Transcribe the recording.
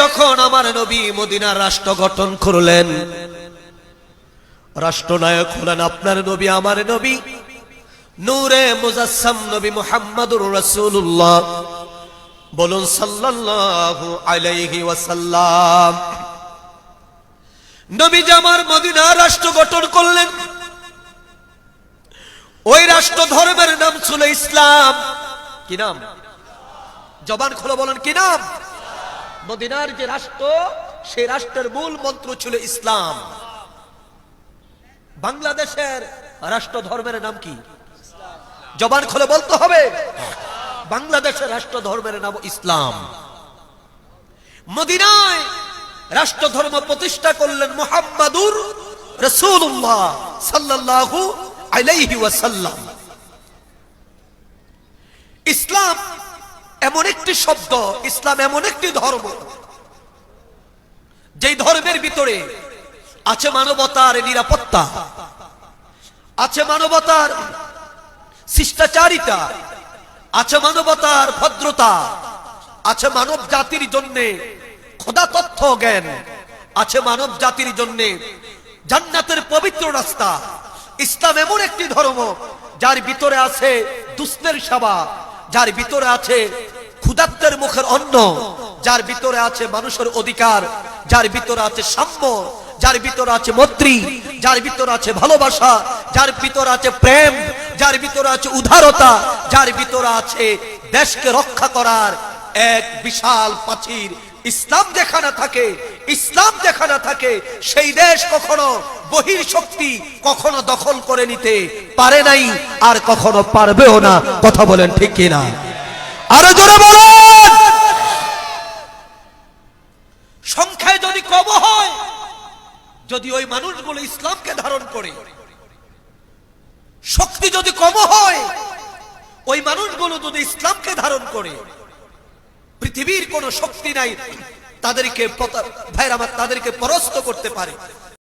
যখন আমার নবী মদিনার রাষ্ট্র গঠন করলেন, রাষ্ট্রনায়ক হলেন আপনার নবী, আমার নবী। নূরে মুজাসসাম নবী মুহাম্মাদুর রাসূলুল্লাহ বলুন সাল্লাল্লাহু আলাইহি ওয়াসাল্লাম। নবী জামার মদিনা রাষ্ট্র গঠন করলেন, ওই রাষ্ট্র ধর্মের নাম ছিল ইসলাম। কি নাম? জবান খোলো বলেন, কি নাম? মদিনার যে রাষ্ট্র সেই রাষ্ট্রের মূল মন্ত্র ছিল ইসলাম। বাংলাদেশের রাষ্ট্র ধর্মের নাম কি? জবান খুলে বলতে হবে। বাংলাদেশের রাষ্ট্র ধর্মের নাম ইসলাম। মদিনায় রাষ্ট্র ধর্ম প্রতিষ্ঠা করলেন মোহাম্মদুর রসুল্লাহ সাল্লাল্লাহু আলাইহি ওয়াসাল্লাম। ইসলাম একটি শব্দ, ইসলাম এমন একটি ধর্ম। যেই ধর্মের ভিতরে আছে মানবতার নিরাপত্তা, আছে মানবতার শিষ্টাচারিতা, আছে মানবতার ভদ্রতা, আছে মানব জাতির জন্য খোদা তথ্য জ্ঞান, আছে মানব জাতির জন্য জান্নাতের পবিত্র রাস্তা। ইসলাম এমন একটি ধর্ম, যার ভিতরে আছে দুস্থের সেবা, যার ভিতরে আছে ক্ষুদাত্তের মুখের অন্ন। যার ভিতরে আছে মানুষের অধিকার, যার ভিতরে আছে সাম্য, যার ভিতরে আছে মৈত্রী, যার ভিতরে আছে ভালোবাসা, যার ভিতরে আছে প্রেম, যার ভিতরে আছে উদারতা, যার ভিতরে আছে দেশকে রক্ষা করার এক বিশাল প্রাচীর ইসলাম যেখানে থাকে, ইসলাম যেখানে থাকে, সেই দেশ কখনো বহির শক্তি কখনো দখল করে নিতে পারে নাই আর কখনো পারবেও না। কথা বলেন ঠিক কিনা? আরও জোরে বলেন। সংখ্যায় যদি কম হয়, যদি ওই মানুষগুলো ইসলামকে ধারণ করে, শক্তি যদি কম হয়, ওই মানুষগুলো যদি ইসলামকে ধারণ করে, পৃথিবীর কোন শক্তি নাই, তাদেরকে ভাইরা তাদেরকে পরাস্ত করতে পারে।